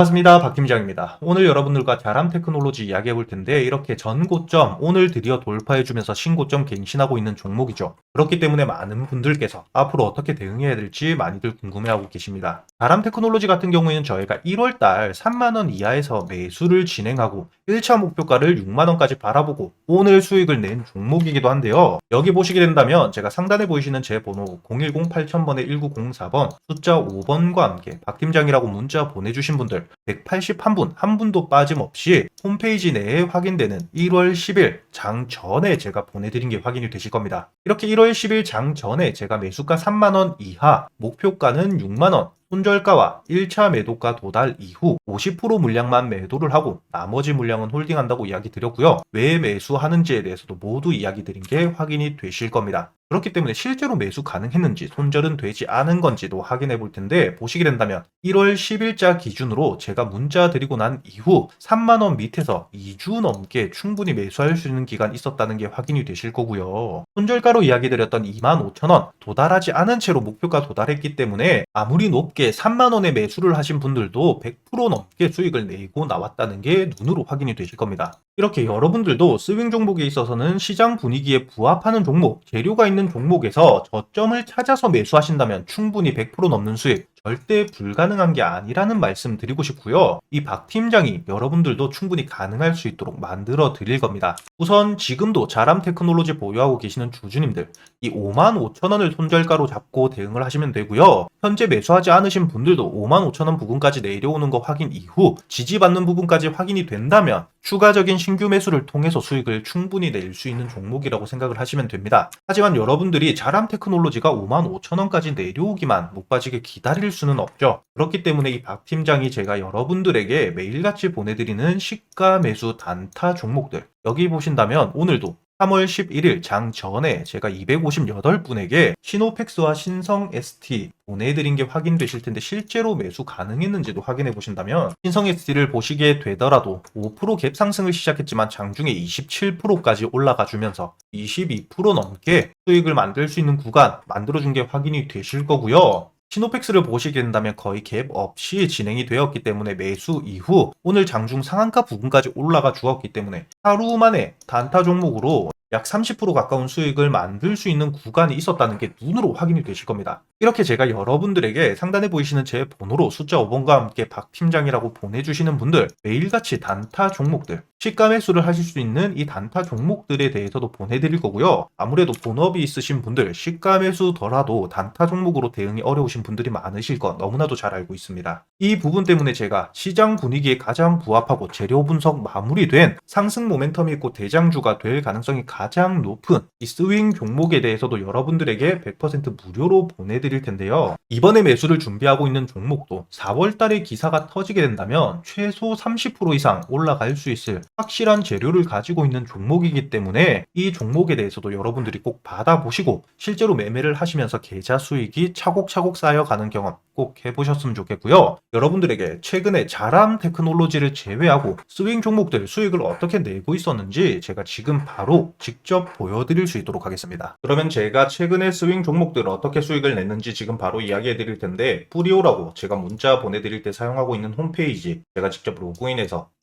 반갑습니다. 박 팀장입니다. 오늘 여러분들과 자람 테크놀로지 이야기해 볼 텐데 이렇게 전고점 오늘 드디어 돌파해 주면서 신고점 갱신하고 있는 종목이죠. 그렇기 때문에 많은 분들께서 앞으로 어떻게 대응해야 될지 많이들 궁금해하고 계십니다. 자람 테크놀로지 같은 경우에는 저희가 1월 달 3만 원 이하에서 매수를 진행하고 1차 목표가를 6만 원까지 바라보고 오늘 수익을 낸 종목이기도 한데요. 여기 보시게 된다면 제가 상단에 보이시는 제 번호 010-8000번에 1904번 숫자 5번과 함께 박 팀장이라고 문자 보내주신 분들 181분 한 분도 빠짐없이 홈페이지 내에 확인되는 1월 10일 장 전에 제가 보내드린 게 확인이 되실 겁니다. 이렇게 1월 10일 장 전에 제가 매수가 3만원 이하 목표가는 6만원 손절가와 1차 매도가 도달 이후 50% 물량만 매도를 하고 나머지 물량은 홀딩한다고 이야기 드렸고요. 왜 매수하는지에 대해서도 모두 이야기 드린 게 확인이 되실 겁니다. 그렇기 때문에 실제로 매수 가능했는지 손절은 되지 않은 건지도 확인해 볼 텐데 보시게 된다면 1월 10일자 기준으로 제가 문자 드리고 난 이후 3만원 밑에서 2주 넘게 충분히 매수할 수 있는 기간 있었다는 게 확인이 되실 거고요. 손절가로 이야기 드렸던 25,000원 도달하지 않은 채로 목표가 도달했기 때문에 아무리 높게 3만원에 매수를 하신 분들도 100% 넘게 수익을 내고 나왔다는 게 눈으로 확인이 되실 겁니다. 이렇게 여러분들도 스윙 종목에 있어서는 시장 분위기에 부합하는 종목, 재료가 있는 종목에서 저점을 찾아서 매수하신다면 충분히 100% 넘는 수익, 절대 불가능한 게 아니라는 말씀 드리고 싶고요. 이 박 팀장이 여러분들도 충분히 가능할 수 있도록 만들어 드릴 겁니다. 우선 지금도 자람 테크놀로지 보유하고 계시는 주주님들, 이 5만 5천 원을 손절가로 잡고 대응을 하시면 되고요. 현재 매수하지 않으신 분들도 5만 5천 원 부분까지 내려오는 거 확인 이후 지지받는 부분까지 확인이 된다면 추가적인 신규 매수를 통해서 수익을 충분히 낼 수 있는 종목이라고 생각을 하시면 됩니다. 하지만 여러분들이 자람 테크놀로지가 5만 5천 원까지 내려오기만 못 빠지게 기다릴 수는 없죠. 그렇기 때문에 이 박 팀장이 제가 여러분들에게 매일같이 보내드리는 시가 매수 단타 종목들 여기 보신다면 오늘도 3월 11일 장 전에 제가 258분에게 시노펙스와 신성 ST 보내드린 게 확인되실 텐데 실제로 매수 가능했는지도 확인해 보신다면 신성 ST를 보시게 되더라도 5%갭 상승을 시작했지만 장중에 27%까지 올라가 주면서 22% 넘게 수익을 만들 수 있는 구간 만들어준 게 확인이 되실 거고요. 시노펙스를 보시게 된다면 거의 갭 없이 진행이 되었기 때문에 매수 이후 오늘 장중 상한가 부근까지 올라가 주었기 때문에 하루 만에 단타 종목으로 약 30% 가까운 수익을 만들 수 있는 구간이 있었다는 게 눈으로 확인이 되실 겁니다. 이렇게 제가 여러분들에게 상단에 보이시는 제 번호로 숫자 5번과 함께 박 팀장이라고 보내주시는 분들 매일같이 단타 종목들 시가 매수를 하실 수 있는 이 단타 종목들에 대해서도 보내드릴 거고요. 아무래도 본업이 있으신 분들 시가 매수더라도 단타 종목으로 대응이 어려우신 분들이 많으실 거 너무나도 잘 알고 있습니다. 이 부분 때문에 제가 시장 분위기에 가장 부합하고 재료 분석 마무리된 상승 모멘텀이 있고 대장주가 될 가능성이 가장 높은 이 스윙 종목에 대해서도 여러분들에게 100% 무료로 보내드릴 텐데요. 이번에 매수를 준비하고 있는 종목도 4월 달에 기사가 터지게 된다면 최소 30% 이상 올라갈 수 있을 확실한 재료를 가지고 있는 종목이기 때문에 이 종목에 대해서도 여러분들이 꼭 받아보시고 실제로 매매를 하시면서 계좌 수익이 차곡차곡 쌓여가는 경험 꼭 해보셨으면 좋겠고요. 여러분들에게 최근에 자람 테크놀로지를 제외하고 스윙 종목들 수익을 어떻게 내고 있었는지 제가 지금 바로 직접 보여드릴 수 있도록 하겠습니다. 그러면 제가 최근에 스윙 종목들 어떻게 수익을 냈는지 지금 바로 이야기해 드릴 텐데 뿌리오라고 제가 문자 보내드릴 때 사용하고 있는 홈페이지 제가 직접 로그인해서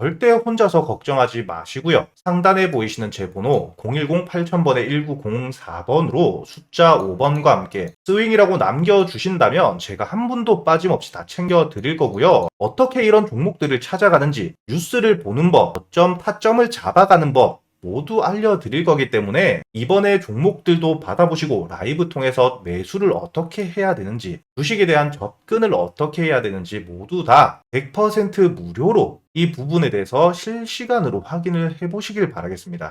절대 혼자서 걱정하지 마시고요. 상단에 보이시는 제 번호 010-8000번에 1904번으로 숫자 5번과 함께 스윙이라고 남겨주신다면 제가 한 분도 빠짐없이 다 챙겨 드릴 거고요. 어떻게 이런 종목들을 찾아가는지 뉴스를 보는 법, 저점 타점을 잡아가는 법 모두 알려드릴 거기 때문에 이번에 종목들도 받아보시고 라이브 통해서 매수를 어떻게 해야 되는지 주식에 대한 접근을 어떻게 해야 되는지 모두 다 100% 무료로 이 부분에 대해서 실시간으로 확인을 해보시길 바라겠습니다.